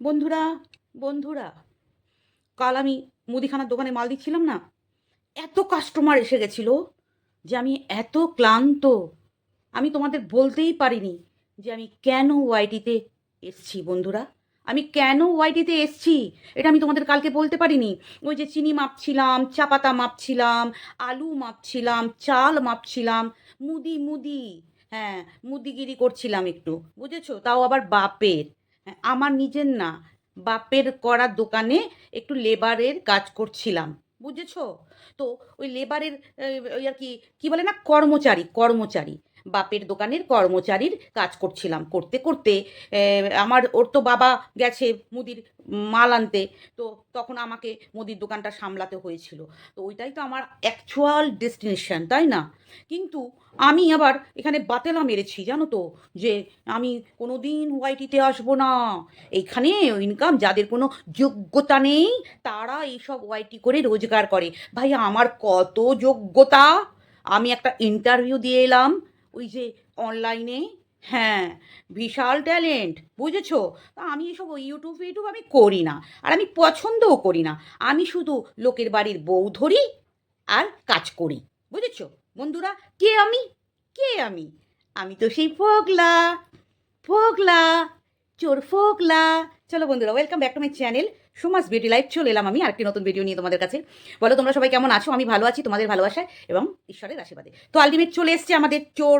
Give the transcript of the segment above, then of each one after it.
বন্ধুরা বন্ধুরা, কাল আমি মুদিখানার দোকানে মাল দিচ্ছিলাম না? এত কাস্টমার এসে গেছিল যে আমি এত ক্লান্ত। আমি তোমাদের বলতেই পারিনি যে আমি কেন ওয়াইটিতে এসছি, বন্ধুরা। আমি কেন ওয়াইটিতে এসছি? এটা আমি তোমাদের কালকে বলতে পারিনি। ওই যে চিনি মাপছিলাম চা পাতা মাপছিলাম, আলু মাপছিলাম, চাল মাপছিলাম, মুদি মুদি। হ্যাঁ মুদিগিরি করছিলাম একটু, বুঝেছ? তাও আবার বাপের। আমার নিজের না, বাপের করা দোকানে একটু লেবারের কাজ করছিলাম, বুঝেছ? তো ওই লেবারের ওই আর কি কি বলে না, কর্মচারী কর্মচারী। বাপের দোকানের কর্মচারীর কাজ করছিলাম। করতে করতে আমার, ওর তো বাবা গেছে মুদির মাল আনতে, তো তখন আমাকে মুদির দোকানটা সামলাতে হয়েছিল। তো ওইটাই তো আমার অ্যাকচুয়াল ডেস্টিনেশন তাই না? কিন্তু আমি আবার এখানে বাতেলা মেরেছি, জানো তো, যে আমি কোনো দিন ওয়াইটিতে আসব না। এইখানে ইনকাম যাদের কোনো যোগ্যতা নেই, তারা এইসব ওয়াইটি করে রোজগার করে। ভাই আমার কত যোগ্যতা? আমি একটা ইন্টারভিউ দিয়ে এলাম ওই যে অনলাইনে হ্যাঁ বিশাল ট্যালেন্ট বুঝেছ? আমি এসব ইউটিউব ইউটিউব আমি করি না। আর আমি পছন্দও করি না। আমি শুধু লোকের বাড়ির বউ ধরি আর কাজ করি, বুঝেছ? বন্ধুরা, কে আমি? কে আমি? আমি তো সেই ফোকলা ফোকলা, চোর ফোকলা। চলো বন্ধুরা welcome back to my channel Suma's beauty life চলে এলাম আমি, আরেকটি নতুন ভিডিও নিয়ে তোমাদের কাছে। বলো, তোমরা সবাই কেমন আছো? আমি ভালো আছি, তোমাদের ভালোবাসায় এবং ঈশ্বরের আশীর্বাদে। তো আলটিমেট চলে এসছে আমাদের চোর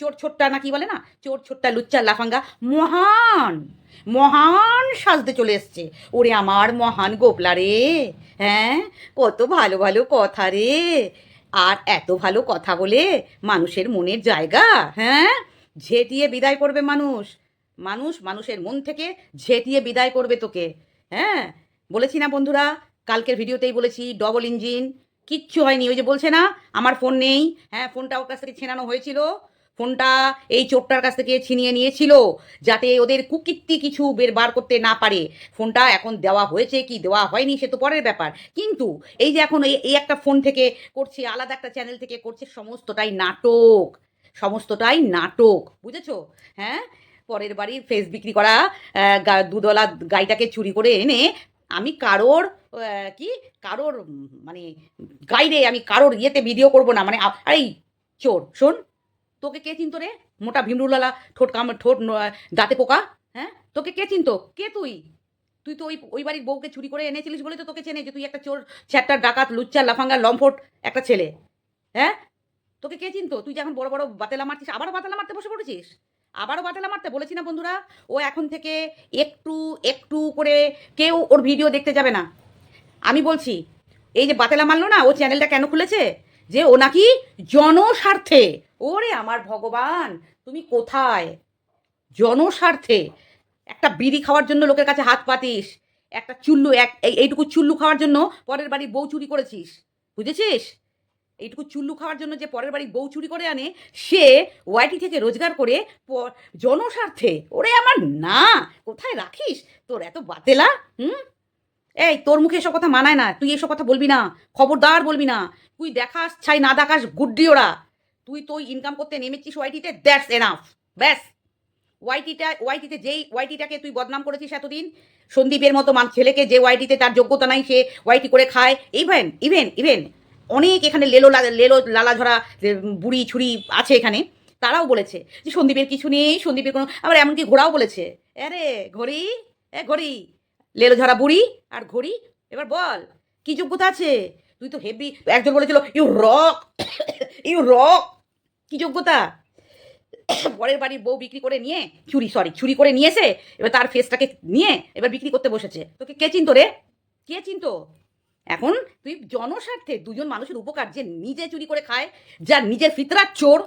চোর ছোট্টা না কি বলে না? চোর ছোট্টা লুচ্চা লাফাঙ্গা। মহান! মহান সাজতে চলে এসছে। ওরে আমার মহান গোপলা রে! হ্যাঁ? কত ভালো ভালো কথা রে! আর এত ভালো কথা বলে মানুষের মনের জায়গা হ্যাঁ? ঝেঁটিয়ে বিদায় করবে মানুষ। মানুষ মানুষের মন থেকে ঝেঁটিয়ে বিদায় করবে তোকে। হ্যাঁ? বলেছি না বন্ধুরা, কালকের ভিডিওতেই বলেছি ডবল ইঞ্জিন কিচ্ছু হয়নি। ওই যে বলছে না, আমার ফোন নেই। হ্যাঁ ফোনটা ওর কাছ থেকে ছেনানো হয়েছিল। ফোনটা এই চোরটার কাছ থেকে ছিনিয়ে নিয়েছিল, যাতে ওদের কুকীর্তি কিছু বের বার করতে না পারে। ফোনটা এখন দেওয়া হয়েছে কি, দেওয়া হয়নি, সে তো পরের ব্যাপার। কিন্তু এই যে এখন এই এই একটা ফোন থেকে করছে, আলাদা একটা চ্যানেল থেকে করছে, সমস্তটাই নাটক। সমস্তটাই নাটক, বুঝেছ? হ্যাঁ? পরের বাড়ির ফেস বিক্রি করা দুধওয়ালা গাইটাকে চুরি করে এনে আমি কারোর কি, কারোর মানে গাইরে আমি কারোর ইয়েতে ভিডিও করব না মানে এই চোর, শোন, তোকে কে চিনতো রে? মোটা ভীমরুলালা ঠোঁট কাম, ঠোঁট দাঁতে পোকা হ্যাঁ? তোকে কে চিনতো? কে তুই? তুই তো ওই ওই বাড়ির বউকে চুরি করে এনেছিলিস বলে তো তোকে চেনে যে তুই একটা চোর ছ্যাটার ডাকাত, লুচ্চা, লাফাঙ্গা, লম্ফট, একটা ছেলে হ্যাঁ? তোকে কে চিনতো? তুই যে এখন বড় বড় বাতেলা মারছিস, আবারও বাতেলা মারতে বসে পড়েছিস? আবারও বাতেলা মারতে বলেছি না বন্ধুরা, ও এখন থেকে একটু একটু করে কেউ ওর ভিডিও দেখতে যাবে না। আমি বলছি, এই যে বাতেলা মারলো না, ও চ্যানেলটা কেন খুলেছে? যে ও নাকি জনস্বার্থে। ওরে আমার ভগবান, তুমি কোথায়? জনস্বার্থে। একটা বিড়ি খাওয়ার জন্য লোকের কাছে হাত পাতিস, একটা চুল্লু, এক, এই- এইটুকু চুল্লু খাওয়ার জন্য পরের বাড়ির বউ চুরি করেছিস, বুঝেছিস? এইটুকু চুল্লু খাওয়ার জন্য যে পরের বাড়ির বউ চুরি করে আনে, সে ওয়াইটি থেকে রোজগার করে জনস্বার্থে। ওরে আমার না, কোথায় রাখিস? তোর এত বাতেলা, হুম? এই, তোর মুখে এসব কথা মানায় না, তুই এসব কথা বলবি না, খবরদার বলবি না। তুই দেখাস, ছাই না দেখাস গুড্ডি ওরা। তুই তো ইনকাম করতে নেমেছিস ওয়াইটিতে দ্যাটস এনাফ ব্যাস। ওয়াইটিটা, ওয়াইটিতে যেই, ওয়াইটিটাকে তুই বদনাম করেছিস এতদিন, সন্দীপের মতো মান ছেলেকে যে ওয়াইটিতে তার যোগ্যতা নাই, সে ওয়াইটি করে খায়। ইভেন ইভেন ইভেন অনেক এখানে লেলো লেলো লালা ঝরা বুড়ি ছুরি আছে এখানে, তারাও বলেছে যে সন্দীপের কিছু নেই, সন্দীপের কোনো, আবার এমনকি ঘোড়াও বলেছে আরে ঘড়ি, এ ঘড়ি, লেলো ঝরা বুড়ি আর ঘড়ি, এবার বল, কি যোগ্যতা আছে? তুই তো হেভি একজন বলেছিল, ইউ রক ইউ রক, কি যোগ্যতা? বরের বাড়ির বউ বিক্রি করে নিয়ে চুরি সরি চুরি করে নিয়েছে এবার তার ফেসটাকে নিয়ে, এবার বিক্রি করতে বসেছে। তোকে কে চিনতো রে? কে চিনতো? এখন তুই জনস্বার্থে দুজন মানুষের উপকার যে নিজে চুরি করে খায়, যার নিজের ফিতরার চোর,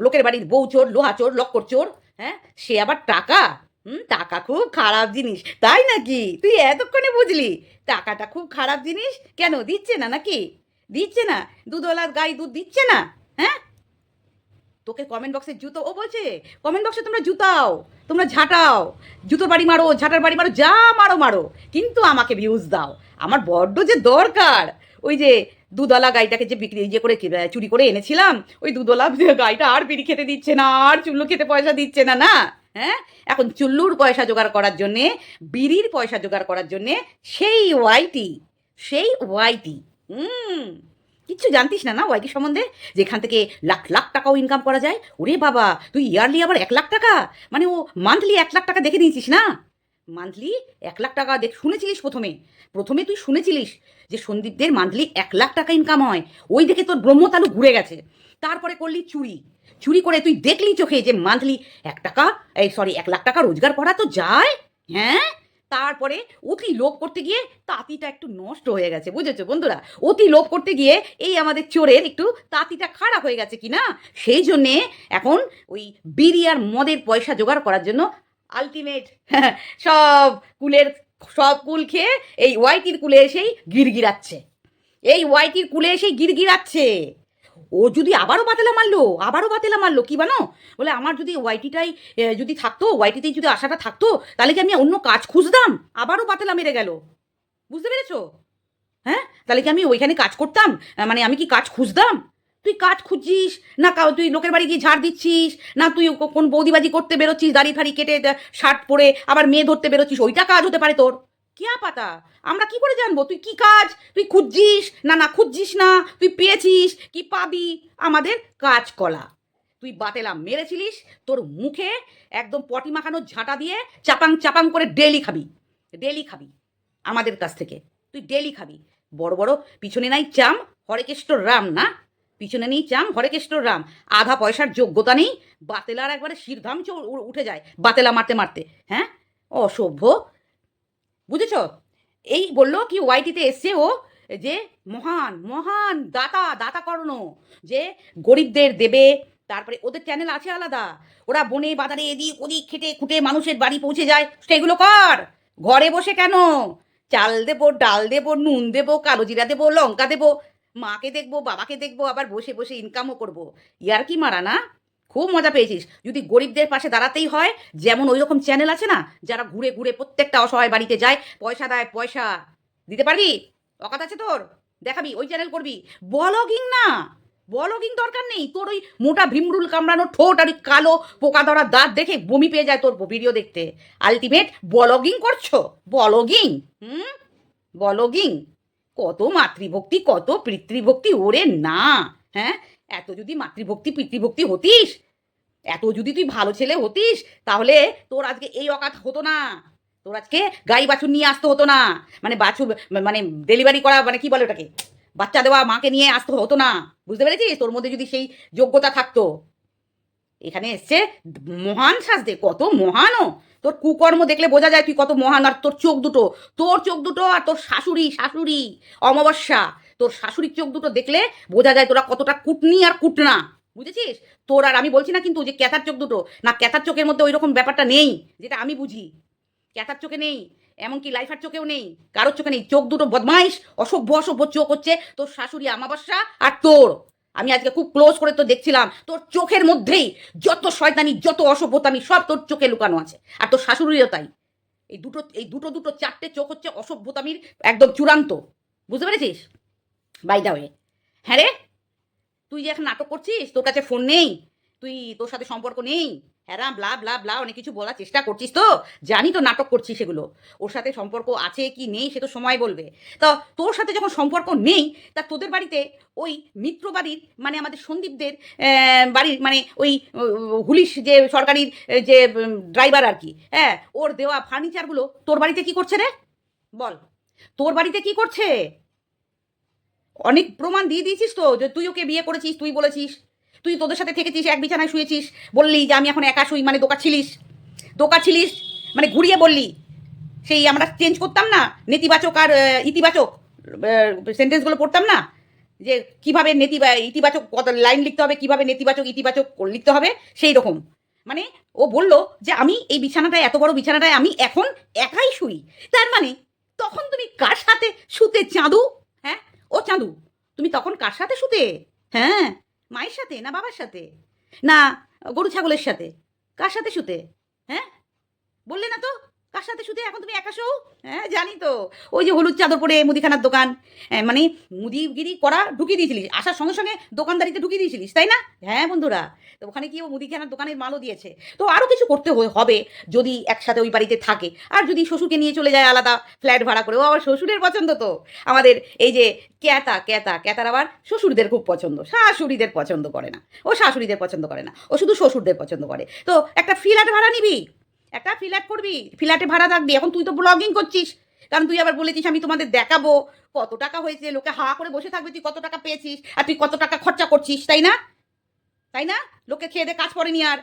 লোকের বাড়ির বউ চোর, লোহা চোর, লক্কর চোর হ্যাঁ সে আবার টাকা। হুম, টাকা খুব খারাপ জিনিস, তাই নাকি? তুই এতক্ষণে বুঝলি, টাকাটা খুব খারাপ জিনিস, কেন দিচ্ছে না নাকি? দিচ্ছে না, দুধওয়ালার গাই দুধ দিচ্ছে না হ্যাঁ? তোকে কমেন্ট বক্সে জুতো, ও বলছে কমেন্ট বক্সে তোমরা জুতাও, তোমরা ঝাঁটাও, জুতোর বাড়ি মারো, ঝাঁটার বাড়ি মারো, যা মারো মারো, কিন্তু আমাকে ভিউজ দাও। আমার বড্ড যে দরকার, ওই যে দুদলা গাইটাকে যে বিক্রি যে করে চুরি করে এনেছিলাম, ওই দুদলা গাইটা আর বিড়ি খেতে দিচ্ছে না, আর চুল্লু খেতে পয়সা দিচ্ছে না না? হ্যাঁ? এখন চুল্লুর পয়সা জোগাড় করার জন্যে, বিড়ির পয়সা জোগাড় করার জন্যে, সেই ওয়াইটি সেই ওয়াইটি, হুম কিচ্ছু জানতিস না না? ওয়াইটি সম্বন্ধে? যেখান থেকে লাখ লাখ টাকাও ইনকাম করা যায়। ওরে বাবা, তুই ইয়ারলি আবার এক লাখ টাকা? মানে ও মান্থলি এক লাখ টাকা দেখে নিয়েছিস না? মান্থলি এক লাখ টাকা দেখ, শুনেছিলিস প্রথমে? প্রথমে তুই শুনেছিলিস যে সন্দীপদের মান্থলি এক লাখ টাকা ইনকাম হয়। ওই দেখে তোর ব্রহ্মতালু ঘুরে গেছে। তারপরে করলি চুরি। চুরি করে তুই দেখলি চোখে যে মান্থলি এক টাকা, এই সরি এক লাখ টাকা রোজগার করা তো যায়। হ্যাঁ? তারপরে অতি লোভ করতে গিয়ে তাঁতিটা একটু নষ্ট হয়ে গেছে, বুঝেছ বন্ধুরা? অতি লোভ করতে গিয়ে এই আমাদের চোরের একটু তাঁতিটা খারাপ হয়ে গেছে কি না সেই জন্যে এখন ওই বিড়ি আর মদের পয়সা জোগাড় করার জন্য আলটিমেট সব কুলের, সব কুল খেয়ে এই ওয়াইটির কুলে এসেই গিরগিরাচ্ছে। এই ওয়াইটির কুলে এসেই গিরগিরাচ্ছে। ও যদি আবারও বাতেলা মারলো, আবারও বাতেলা মারলো, কি বানো? বলে আমার যদি ওয়াইটিটাই যদি থাকতো ওয়াইটিতেই যদি আশাটা থাকতো, তাহলে কি আমি অন্য কাজ খুঁজতাম? আবারও বাতেলা মেরে গেল। বুঝতে পেরেছ? হ্যাঁ? তাহলে কি আমি ওইখানে কাজ করতাম? মানে আমি কি কাজ খুঁজতাম? তুই কাজ খুঁজছিস? না কাউ, তুই লোকের বাড়ি গিয়ে ঝাড় দিচ্ছিস? না তুই কোন বৌদিবাজি করতে বেরোচ্ছিস? দাড়ি ফাড়ি কেটে, শার্ট পরে আবার মেয়ে ধরতে বেরোচ্ছিস? ওইটা কাজ হতে পারে তোর। কেয়া পাতা? আমরা কি করে জানব? তুই কি কাজ? তুই খুঁজছিস? না না, খুঁজছিস না। তুই পেয়েছিস। কি পাবি? আমাদের কাজ কলা তুই বাতেলা মেরেছিলিস, তোর মুখে একদম পটি মাখানো ঝাঁটা দিয়ে চাপাং চাপাং করে ডেলি খাবি। ডেলি খাবি আমাদের কাছ থেকে। তুই ডেলি খাবি। বড় বড়, পিছনে নাই চাম, হরেকেষ্ট রাম না? পিছনে নেই চাম, হরেকেষ্ট রাম। আধা পয়সার যোগ্যতা নেই। বাতেলার একবারে শিরধাম উঠে যায়। বাতেলা মারতে মারতে। হ্যাঁ? অসভ্য। বুঝেছ? এই বলল কি ওয়াইটিতে এসছে ও যে, মহান মহান দাতা দাতা কর্ণ যে গরিবদের দেবে, তারপরে ওদের চ্যানেল আছে আলাদা। ওরা বনে, বাজারে, এদিক ওদিক খেটে খুঁটে মানুষের বাড়ি পৌঁছে যায়। সেগুলো কর। ঘরে বসে কেন? চাল দেবো, ডাল দেবো, নুন দেবো, কালো জিরা দেবো, লঙ্কা দেবো। মাকে দেখব, বাবাকে দেখব, আবার বসে বসে ইনকামও করব। ইয়ার কি মারা না? খুব মজা পেয়েছিস। যদি গরিবদের পাশে দাঁড়াতেই হয়, যেমন ওই রকম চ্যানেল আছে না, যারা ঘুরে ঘুরে প্রত্যেকটা অসহায় বাড়িতে যায়, পয়সা দেয়, পয়সা। দিতে পারবি? অকাত আছে তোর? দেখাবি, ওই চ্যানেল করবি। বলগিং না! বলগিং দরকার নেই। তোর ওই মোটা ভীমরুল কামড়ানো ঠোঁট আর ওই কালো পোকা ধরা দাঁত দেখে বমি পেয়ে যায় তোর ভিডিও দেখতে। আলটিমেট বলগিং করছ? বলগিং? হুম? বলগিং? কত মাতৃভক্তি, কত পিতৃভক্তি, ওরে না! হ্যাঁ? এত যদি মাতৃভক্তি, পিতৃভক্তি হতিস এত যদি তুই ভালো ছেলে হতিস, তাহলে তোর আজকে এই অকাত হতো না। তোর আজকে গাই বাছুর নিয়ে আসতে হতো না। মানে বাছুর মানে ডেলিভারি করা মানে কি বলে ওটাকে? বাচ্চা দেওয়া মাকে নিয়ে আসতে হতো না। বুঝতে পেরেছিস? তোর মধ্যে যদি সেই যোগ্যতা থাকতো। এখানে এসছে মহান সাজতে কত মহানও। তোর কুকর্ম দেখলে বোঝা যায় তুই কত মহান, আর তোর চোখ দুটো, তোর চোখ দুটো আর তোর শাশুড়ি শাশুড়ি, অমাবস্যা। তোর শাশুড়ির চোখ দুটো দেখলে বোঝা যায় তোরা কতটা কুটনি আর কুটনা। বুঝেছিস? তোর আর আমি বলছি না কিন্তু যে ক্যাথার চোখ দুটো। না, ক্যাথার চোখের মধ্যে ওই রকম ব্যাপারটা নেই, যেটা আমি বুঝি। ক্যাথার চোখে নেই, এমনকি লাইফার চোখেও নেই। কারোর চোখে নেই। চোখ দুটো বদমাইশ, অসভ্য অসভ্য চোখ হচ্ছে তোর শাশুড়ি আমাবস্যা আর তোর। আমি আজকে খুব ক্লোজ করে তো দেখছিলাম, তোর চোখের মধ্যেই যত শয়তানি, যত অসভ্যতামি সব তোর চোখে লুকানো আছে। আর তোর শাশুড়িও তাই। এই দুটো এই দুটো দুটো চারটে চোখ হচ্ছে অসভ্যতামির একদম চূড়ান্ত। বুঝতে পেরেছিস? বাইদা হয়ে হ্যাঁ রে? তুই যে এখন নাটক করছিস, তোর কাছে ফোন নেই, তুই তোর সাথে সম্পর্ক নেই হ্যাঁ ব্লা ব্লা ব্লা অনেক কিছু বলার চেষ্টা করছিস তো, জানি তো নাটক করছিস সেগুলো ওর সাথে সম্পর্ক আছে কি নেই সে তো সময় বলবে, তা তোর সাথে যখন সম্পর্ক নেই, তা তোদের বাড়িতে ওই মিত্র বাড়ির মানে আমাদের সন্দীপদের বাড়ির মানে ওই হুলিশ যে সরকারির যে ড্রাইভার আর কি হ্যাঁ ওর দেওয়া ফার্নিচারগুলো তোর বাড়িতে কি করছে রে? বল, তোর বাড়িতে কি করছে? অনেক প্রমাণ দিয়ে দিয়েছিস তো, যে তুই ওকে বিয়ে করেছিস, তুই বলেছিস। তুই তোদের সাথে থেকেছিস, এক বিছানায় শুয়েছিস। বললি যে আমি এখন একা শুই মানে দোকা ছিলিস। দোকা ছিলিস মানে ঘুরিয়ে বললি। সেই আমরা চেঞ্জ করতাম না, নেতিবাচক আর ইতিবাচক সেন্টেন্সগুলো পড়তাম না। যে কীভাবে নেতি, ইতিবাচক কত লাইন লিখতে হবে, কীভাবে নেতিবাচক, ইতিবাচক লিখতে হবে, সেই রকম। মানে ও বলল যে আমি এই বিছানাটায়, এত বড় বিছানাটায় আমি এখন একাই শুই। তার মানে তখন তুমি কার সাথে শুতে চাঁদু? হ্যাঁ? ও চাঁদু, তুমি তখন কার সাথে শুতে? হ্যাঁ মায়ের সাথে না বাবার সাথে? না, গরু ছাগলের সাথে। কার সাথে শুতে? হ্যাঁ? বললে না তো? কার সাথে শুধু এখন তুমি একা শো? হ্যাঁ জানি তো। ওই যে হলুদ চাদর পরে মুদিখানার দোকান। হ্যাঁ, মানে মুদিগিরি করা ঢুকিয়ে দিয়েছিলিস। আসার সঙ্গে সঙ্গে দোকানদারিতে ঢুকিয়ে দিয়েছিলিস তাই না? হ্যাঁ বন্ধুরা। তো ওখানে কি ও মুদিখানার দোকানের মালও দিয়েছে। তো আরও কিছু করতে হবে যদি একসাথে ওই বাড়িতে থাকে। আর যদি শ্বশুরকে নিয়ে চলে যায় আলাদা ফ্ল্যাট ভাড়া করে ও আবার শ্বশুরের পছন্দ তো। আমাদের এই যে ক্যাতা ক্যাতা ক্যাতার আবার শ্বশুরদের খুব পছন্দ। শাশুড়িদের পছন্দ করে না। ও শাশুড়িদের পছন্দ করে না। ও শুধু শ্বশুরদের পছন্দ করে। তো একটা ফ্ল্যাট ভাড়া নিবি? একটা ফ্ল্যাট করবি? ফ্ল্যাটে ভাড়া থাকবি। এখন তুই তো ব্লগিং করছিস। কারণ তুই আবার বলেছিস, আমি তোমাদের দেখাবো। কত টাকা হয়েছে? লোকে হা করে বসে থাকবে। তুই কত টাকা পেয়েছিস? আর তুই কত টাকা খরচা করছিস? তাই না? তাই না? লোকে খেয়ে দে, কাজ করেনি আর।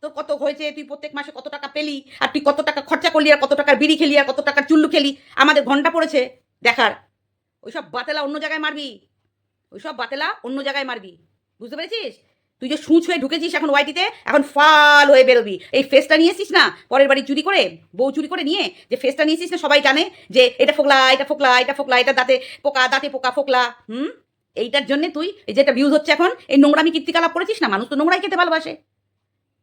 তোর কত হয়েছে? তুই প্রত্যেক মাসে কত টাকা পেলি? আর তুই কত টাকা খরচা করলি? আর কত টাকার বিড়ি খেলি? আর কত টাকার চুল্লু খেলি? আমাদের ঘণ্টা পড়েছে। দেখার। ওইসব বাতেলা অন্য জায়গায় মারবি। ওইসব বাতেলা অন্য জায়গায় মারবি। বুঝতে পেরেছিস? তুই যে সুঁচ হয়ে ঢুকেছিস এখন ওয়াইটিতে, এখন ফাল হয়ে বেরোবি। এই ফেসটা নিয়ে নিয়েছিস না? পরের বাড়ি চুরি করে, বউ চুরি করে নিয়ে যে ফেসটা নিয়ে নিয়েছিস না, সবাই জানে যে এটা ফোকলা এটা ফোকলা এটা ফোকলা, এটা দাঁতে পোকা দাঁতে পোকা ফোকলা, হুম? এইটার জন্য তুই এই যেটা ভিউজ হচ্ছে এখন, এই নোংরামি কীর্তিকলাপ করেছিস না? মানুষ তো নোংরাই খেতে ভালোবাসে।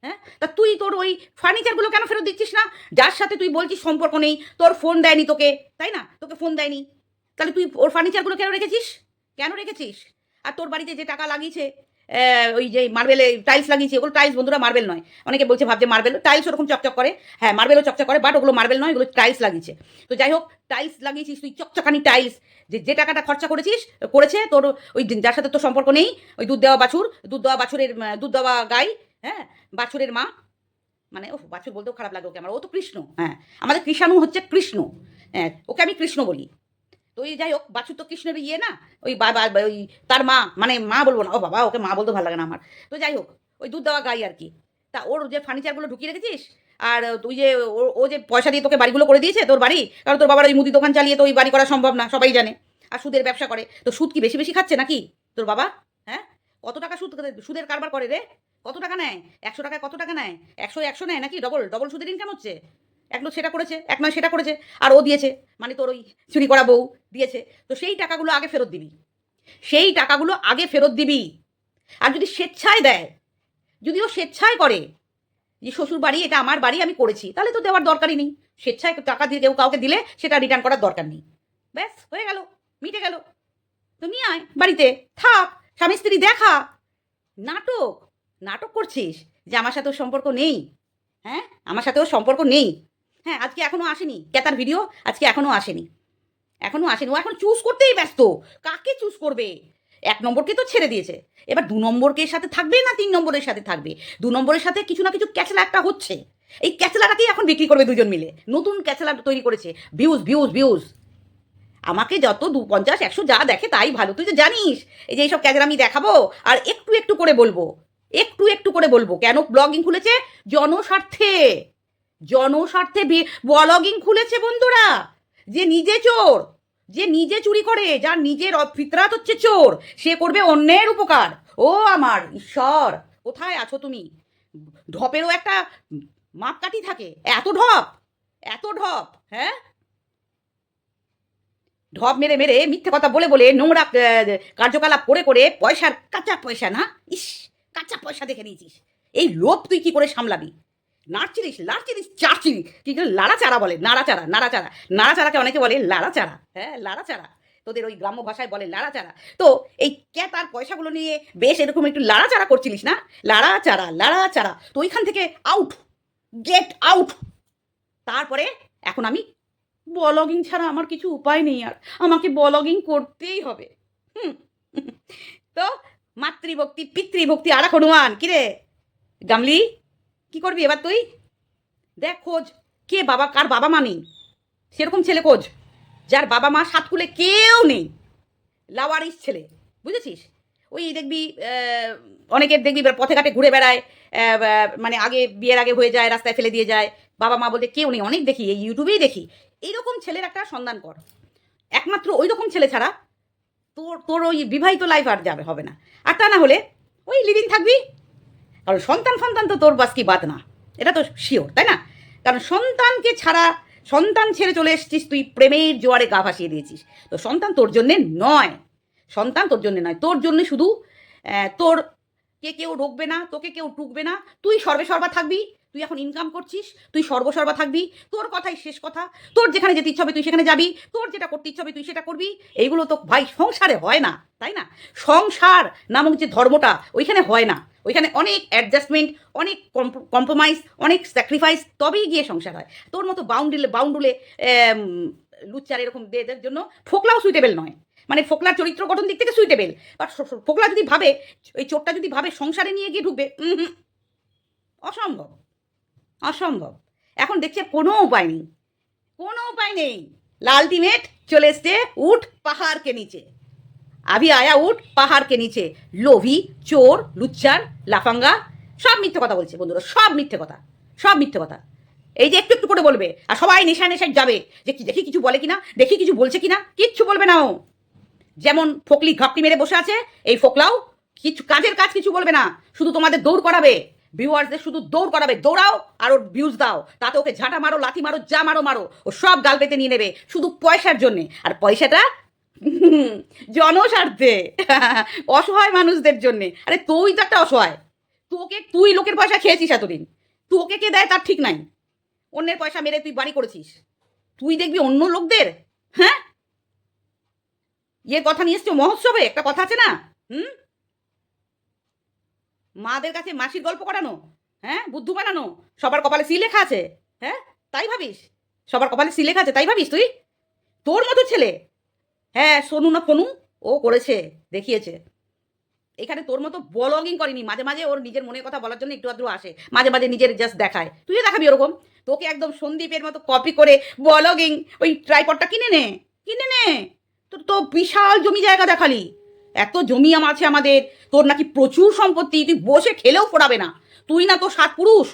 হ্যাঁ? তা তুই তোর ওই ফার্নিচারগুলো কেন ফেরত দিচ্ছিস না? যার সাথে তুই বলছিস সম্পর্ক নেই, তোর ফোন দেয়নি তোকে, তাই না? তোকে ফোন দেয়নি। তাহলে তুই ওর ফার্নিচারগুলো কেন রেখেছিস? কেন রেখেছিস? আর তোর বাড়িতে যে টাকা লাগিয়েছে ওই যে মার্বেলে টাইলস লাগিয়েছে ওগুলো টাইলস বন্ধুরা মার্বেল নয়। অনেকে বলছে, ভাবছে মার্বেল টাইলস ওরকম চকচক করে। হ্যাঁ মার্বেলও চকচক করে বাট ওগুলো মার্বেল নয় ওগুলো টাইলস লাগিয়েছে। তো যাই হোক টাইলস লাগিয়েছিস তুই, চকচকানি টাইলস যে যে টাকাটা খরচা করেছিস, করেছে তোর ওই যার সাথে তোর সম্পর্ক নেই, ওই দুধ দেওয়া বাছুর, দুধ দেওয়া বাছুরের দুধ দেওয়া গাই হ্যাঁ বাছুরের মা। মানে ও বাছুর বলতেও খারাপ লাগে ওকে আমার, ও তো কৃষ্ণ হ্যাঁ। আমাদের কৃষাণু হচ্ছে কৃষ্ণ হ্যাঁ ওকে আমি কৃষ্ণ বলি। তো ওই যাই হোক, বাছুর তো কৃষ্ণের ইয়ে না? ওই বা- বা- বা- ওই তার মা মানে মা বলব না। ও বাবা, ওকে মা বলতে ভালো লাগে না আমার। তো যাই হোক, ওই দুধ দেওয়া গাই আর কি। তা ওর যে ফার্নিচারগুলো ঢুকিয়ে রেখেছিস, আর তুই যে ও যে পয়সা দিয়ে তোকে বাড়িগুলো করে দিয়েছে তোর বাড়ি, কারণ তোর বাবার ওই মুদি দোকান চালিয়ে তো ওই বাড়ি করা সম্ভব না, সবাই জানে। আর সুদের ব্যবসা করে। তো সুদ কি বেশি বেশি খাচ্ছে নাকি তোর বাবা? হ্যাঁ? কত টাকা সুদ, সুদের কারবার করে রে? কত টাকা নেয়? একশো টাকায় কত টাকা নেয়? একশো একশো নেয় নাকি? ডবল ডবল সুদের ইনকাম হচ্ছে? এক নয় সেটা করেছে, এক নয় সেটা করেছে, আর ও দিয়েছে। মানে তোর ওই চুরি করা বউ দিয়েছে। তো সেই টাকাগুলো আগে ফেরত দিবি। সেই টাকাগুলো আগে ফেরত দিবি। আর যদি স্বেচ্ছায় দেয়, যদি ও স্বেচ্ছায় করে যে শ্বশুর বাড়ি, এটা আমার বাড়ি, আমি করেছি, তাহলে তো দেওয়ার দরকারই নেই। স্বেচ্ছায় টাকা দিয়ে কেউ কাউকে দিলে সেটা রিটার্ন করার দরকার নেই। ব্যাস, হয়ে গেল, মিটে গেল। তো নিয়ে আয় বাড়িতে, থাক, স্বামী স্ত্রী দেখা। নাটক নাটক করছিস যে আমার সাথেও সম্পর্ক নেই। হ্যাঁ? আমার সাথেও সম্পর্ক নেই। হ্যাঁ আজকে এখনও আসেনি। কেতার ভিডিও আজকে এখনও আসেনি। এখনও আসেনি। ও এখন চুজ করতেই ব্যস্ত। কাকে চুজ করবে? এক নম্বরকে তো ছেড়ে দিয়েছে। এবার দু নম্বরকে সাথে থাকবে না তিন নম্বরের সাথে থাকবে? দু নম্বরের সাথে কিছু না কিছু ক্যাচলা একটা হচ্ছে। এই ক্যাচলাটাকেই এখন বিক্রি করবে দুজন মিলে। নতুন ক্যাচলা তৈরি করেছে। ভিউজ ভিউজ ভিউজ আমাকে যত দু পঞ্চাশ, একশো যা দেখে তাই ভালো। তুই তো জানিস, এই যে এইসব ক্যাচলা আমি দেখাবো আর একটু একটু করে বলব। একটু একটু করে বলব। কেন ব্লগিং খুলেছে? জনস্বার্থে। জনস্বার্থে ব্লগিং খুলেছে বন্ধুরা। যে নিজে চোর, যে নিজে চুরি করে, যার নিজের ফিতরাত হচ্ছে চোর, সে করবে অন্যের উপকার। ও আমার ঈশ্বর, কোথায় আছো তুমি? ঢপেরও একটা মাপকাঠি থাকে। এত ঢপ এত ঢপ হ্যাঁ? ঢপ মেরে মেরে মিথ্যে কথা বলে বলে নোংরা কার্যকলাপ করে করে পয়সার কাঁচা পয়সা না? ইস, কাঁচা পয়সা দেখে নিয়েছিস। এই লোভ তুই কি করে সামলাবি? নাড়ছিলিস লাড়ছিলিস চাড়ছিলি। কি করে? লাড়াচাড়া বলে, নাড়াচাড়া নাড়াচাড়া। নাড়াচাড়াকে অনেকে বলে লাড়াচাড়া। হ্যাঁ লাড়াচাড়া। তোদের ওই গ্রাম্য ভাষায় বলে লাড়াচাড়া। তো এই ক্যাতার পয়সাগুলো নিয়ে বেশ এরকম একটু লাড়াচাড়া করছিলিস না? লাড়াচাড়া লাড়াচাড়া। তো ওইখান থেকে আউট গেট আউট তারপরে এখন আমি ব্লগিং ছাড়া আমার কিছু উপায় নেই আর। আমাকে ব্লগিং করতেই হবে। হুম। তো মাতৃভক্তি, পিতৃভক্তি আর হনুমান। কিরে গামলি? কি করবি এবার তুই? দেখ, খোঁজ। কে বাবা, কার বাবা মা নেই? সেরকম ছেলে খোঁজ। যার বাবা মা সাতকুলে কেউ নেই। লাওয়ারিস ছেলে, বুঝেছিস? ওই দেখবি অনেকের দেখবি পথে ঘাটে ঘুরে বেড়ায় মানে আগে বিয়ের আগে হয়ে যায়, রাস্তায় ফেলে দিয়ে যায়। বাবা মা বলতে কেউ নেই, অনেক দেখি, এই ইউটিউবেই দেখি। এইরকম ছেলের একটা সন্ধান কর। একমাত্র ওই রকম ছেলে ছাড়া তোর তোর ওই বিবাহিত লাইফ আর যাবে, হবে না। আর তা না হলে ওই লিভিং থাকবি কারণ সন্তান সন্তান তো তোর বাস কি বাদ না। এটা তো শিওর তাই না? কারণ সন্তানকে ছাড়া সন্তান ছেড়ে চলে এসেছিস, তুই প্রেমের জোয়ারে গা ভাসিয়ে দিয়েছিস। তো সন্তান তোর জন্যে নয়। সন্তান তোর জন্যে নয়, তোর জন্য শুধু তোর কে কেউ রোকবে না, তোকে কেউ টুকবে না। তুই সর্বে সর্বা থাকবি, তুই এখন ইনকাম করছিস, তুই সর্বসর্বা থাকবি, তোর কথাই শেষ কথা। তোর যেখানে যেতে ইচ্ছে হবে, তুই সেখানে যাবি, তোর যেটা করতে ইচ্ছে হবে, তুই সেটা করবি। এইগুলো তো ভাই সংসারে হয় না, তাই না? সংসার নামক যে ধর্মটা, ওইখানে হয় না। ওইখানে অনেক অ্যাডজাস্টমেন্ট অনেক কম্প্রোমাইজ অনেক স্যাক্রিফাইস তবেই গিয়ে সংসার হয়। তোর মতো বাউন্ডুলে বাউন্ডুলে লুচ্চার এরকম দেদের জন্য ফোকলাও সুইটেবল নয়। মানে ফোকলার চরিত্র গঠন দিক থেকে সুইটেবল বাট ফোকলা যদি ভাবে ওই চোরটা যদি ভাবে সংসারে নিয়ে গিয়ে ঢুকবে অসম্ভব। অসম্ভব। এখন দেখছে কোনো উপায় নেই। কোনো উপায় নেই। লালটিমেট চলে এসছে উঠ পাহাড়কে নিচে। আভি আয়া উঠ পাহাড়কে নিচে লোভি চোর লুচ্চার লাফাঙ্গা সব মিথ্যে কথা বলছে বন্ধুরা, সব মিথ্যে কথা, সব মিথ্যে কথা। এই যে একটু একটু করে বলবে, আর সবাই নেশায় নেশায় যাবে, যে কি দেখি কিছু বলে কিনা, দেখি কিছু বলছে কিনা, কিচ্ছু বলবে না ও। যেমন ফকলি ঘাপটি মেরে বসে আছে, এই ফোকলাও কিছু কাজের কাজ কিছু বলবে না, শুধু তোমাদের দৌড় করাবে। ভিউয়ার্সদের শুধু দৌড় করাবে, দৌড়াও আর ওর ভিউজ দাও, তাতে ওকে ঝাঁটা মারো, লাথি মারো, যা মারো মারো, ও সব গাল পেতে নিয়ে নেবে, শুধু পয়সার জন্যে। আর পয়সাটা জনস্বার্থে, অসহায় মানুষদের জন্যে। আরে তুই তো একটা অসহায়। তোকে, তুই লোকের পয়সা খেয়েছিস এতদিন। তোকে কে দেয় তার ঠিক নাই। অন্যের পয়সা মেরে তুই বাড়ি করেছিস। তুই দেখবি অন্য লোকদের হ্যাঁ? ইয়ে কথা নিয়ে এসছো মহোৎসবে? একটা কথা আছে না? হুম? মাদের কাছে মাসির গল্প করানো হ্যাঁ? বুদ্ধু বানানো। সবার কপালে সি লেখা আছে হ্যাঁ? তাই ভাবিস? সবার কপালে সি লেখা আছে, তাই ভাবিস তুই? তোর মতো ছেলে হ্যাঁ সোনু না ফোনু, ও করেছে, দেখিয়েছে। এখানে তোর মতো ব্লগিং করেনি, মাঝে মাঝে ওর নিজের মনের কথা বলার জন্য একটু আধটু আসে, মাঝে মাঝে নিজের জাস্ট দেখায়। তুইও দেখাবি ওরকম? তোকে একদম সন্দীপের মতো কপি করে ব্লগিং ওই ট্রাইপডটা কিনে নে কিনে নে। তোর তো বিশাল জমি জায়গা দেখালি। এত জমি আমার আছে আমাদের, তোর নাকি প্রচুর সম্পত্তি, তুই বসে খেলেও ফোড়াবে না। তুই না তোর সাত পুরুষ,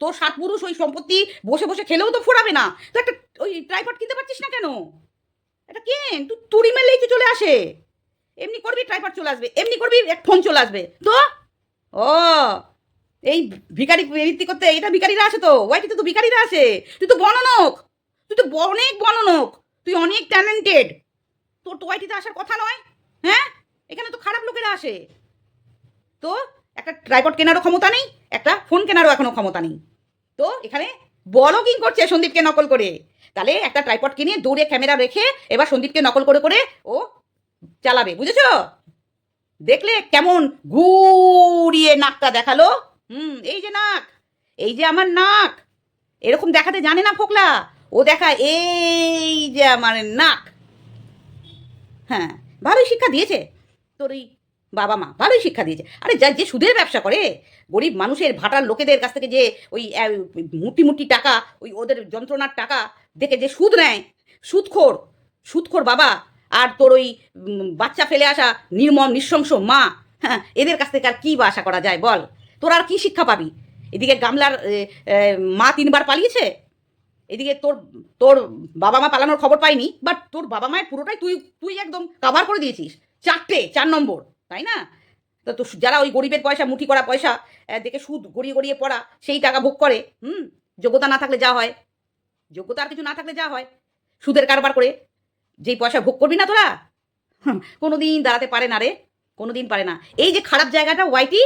তোর সাত পুরুষ ওই সম্পত্তি বসে বসে খেলেও তো ফোড়াবে না। তো একটা ওই ট্রাইপড কিনতে পারছিস না কেন? এটা কেন তুই তুড়ি মেলেই তো চলে আসে। এমনি করবি ট্রাইপড চলে আসবে। এমনি করবি, এক ফোন চলে আসবে। তো? ও, এই ভিখারি বৃত্তি করতে, এটা ভিখারিরা আসে তো? ওয়াইটিতে তো ভিখারিরা আসে তুই তো বননক। তুই তো অনেক বননক। তুই অনেক ট্যালেন্টেড তোর তো ওয়াইটিতে আসার কথা নয়। হ্যাঁ? এখানে তো খারাপ লোকেরা আসে। তো, একটা ট্রাইপড কেনারও ক্ষমতা নেই, একটা ফোন কেনারও এখনও ক্ষমতা নেই। তো, এখানে ব্লগিং করছে সন্দীপকে নকল করে। তাহলে একটা ট্রাইপড কিনে দৌড়ে ক্যামেরা রেখে এবার সন্দীপকে নকল করে করে ও চালাবে, বুঝেছ? দেখলে কেমন ঘুরিয়ে নাকটা দেখাল। হুম, এই যে নাক, এই যে আমার নাক। এরকম দেখাতে জানে না ফোকলা। ও দেখা এই যে আমার নাক। হ্যাঁ ভালোই শিক্ষা দিয়েছে। তোর এই বাবা মা, ভালোই শিক্ষা দিয়েছে। আরে যা, যে সুদের ব্যবসা করে, গরিব মানুষের ভাটার লোকেদের কাছ থেকে যে ওই মুটি মুটি টাকা, ওই ওদের যন্ত্রণার টাকা দেখে যে সুদ নেয়, সুদখোর সুদখোর বাবা আর তোর ওই বাচ্চা ফেলে আসা নির্মম, নৃশংস মা হ্যাঁ এদের কাছ থেকে আর কী বা আশা করা যায় বল? তোর আর কী শিক্ষা পাবি? এদিকে গামলার মা তিনবার পালিয়েছে। এদিকে তোর তোর বাবা মা পালানোর খবর পাইনি বাট তোর বাবা মায়ের পুরোটাই তুই তুই একদম কাভার করে দিয়েছিস। চারটে, চার নম্বর, তাই না? তো যারা ওই গরিবের পয়সা, মুঠি করা পয়সা দেখে সুদ গড়িয়ে গড়িয়ে পড়া, সেই টাকা ভোগ করে, হুম? যোগ্যতা না থাকলে যা হয়। যোগ্যতা আর কিছু না থাকলে যা হয়। সুদের কারবার করে যেই পয়সা ভোগ করবি না তোরা? কোনো দিন দাঁড়াতে পারে না রে কোনো দিন পারে না। এই যে খারাপ জায়গাটা, ওয়াইটি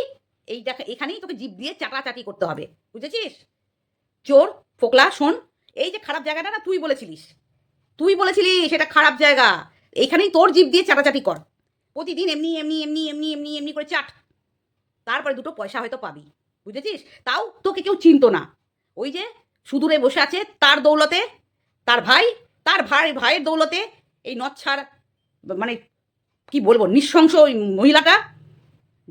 এইটা এখানেই তোকে জিভ দিয়ে চাটাচাটি করতে হবে, বুঝেছিস? চোর, ফোকলা, শোন, এই যে খারাপ জায়গাটা না তুই বলেছিলিস তুই বলেছিলিস সেটা খারাপ জায়গা, এইখানেই তোর জিভ দিয়ে চাটাচাটি কর। প্রতিদিন এমনি এমনি এমনি এমনি এমনি এমনি করে চাট। তারপরে দুটো পয়সা হয়তো পাবি, বুঝেছিস? তাও তোকে কেউ চিনতো না। ওই যে সুদূরে বসে আছে তার দৌলতে, তার ভাই তার ভাই, ভাইয়ের দৌলতে এই নচ্ছার মানে কি বলব, নিঃশংস ওই মহিলাটা,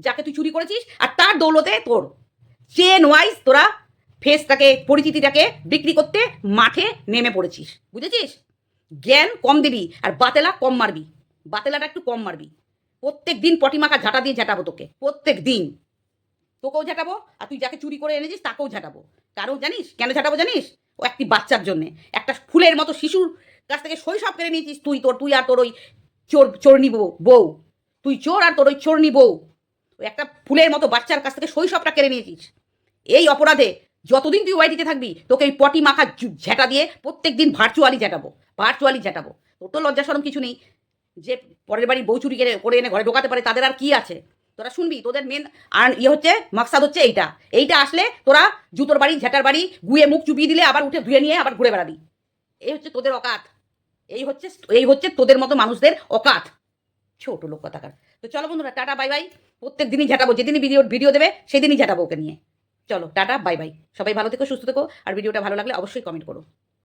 যাকে তুই চুরি করেছিস, আর তার দৌলতে তোর চেন ওয়াইজ তোরা ফেসটাকে, পরিচিতিটাকে বিক্রি করতে মাঠে নেমে পড়েছিস, বুঝেছিস? জ্ঞান কম দিবি আর বাতেলা কম মারবি, বাতেলাটা একটু কম মারবি। প্রত্যেক দিন পটি মাখা ঝাঁটা দিয়ে ঝাঁটাবো তোকে, প্রত্যেক দিন। তোকেও ঝাঁটাবো, আর তুই যাকে চুরি করে এনেছিস তাকেও ঝাঁটাবো। কারণ জানিস? কেন ঝাঁটাবো জানিস? ও একটি বাচ্চার জন্যে। একটা ফুলের মতো শিশুর কাছ থেকে শৈশব কেড়ে নিয়েছিস তুই তোর, তুই আর তোর ওই চোর, চোরনি বউ বউ। তুই চোর আর তোর ওই চোরনি বউ। ওই একটা ফুলের মতো বাচ্চার কাছ থেকে শৈশবটা কেড়ে নিয়েছিস। এই অপরাধে যতদিন তুই ওয়াইটিতে থাকবি, তোকে এই পটি মাখা ঝেঁটা দিয়ে প্রত্যেক দিন ভার্চুয়ালি ঝেঁটাবো ভার্চুয়ালি ঝেঁটাবো। তোর তো লজ্জা সরম কিছু নেই। যে পরের বাড়ি বউ চুরি করে করে এনে ঘরে ঢোকাতে পারে, তাদের আর কি আছে? তোরা শুনবি, তোদের মেন আর ইয়ে হচ্ছে, মাকসাদ হচ্ছে এইটা। এইটা আসলে তোরা জুতোর বাড়ি, ঝেটার বাড়ি, গুয়ে মুখ চুপিয়ে দিলে আবার উঠে ধুয়ে নিয়ে আবার ঘুরে বেড়াবি। এই হচ্ছে তোদের অকাত। এই হচ্ছে এই হচ্ছে তোদের মতো মানুষদের অকাত। ছোট লোক কথাকার। তো চলো বন্ধুরা, টাটা, বাই বাই। প্রত্যেক দিনই ঝাঁটাবো, যেদিনই ভিডিও ভিডিও দেবে, সেদিনই ঝাঁটাবো ওকে নিয়ে। চলো, টাটা, বাই বাই। সবাই ভালো থেকো, সুস্থ থেকো। আর ভিডিওটা ভালো লাগলে অবশ্যই কমেন্ট করো।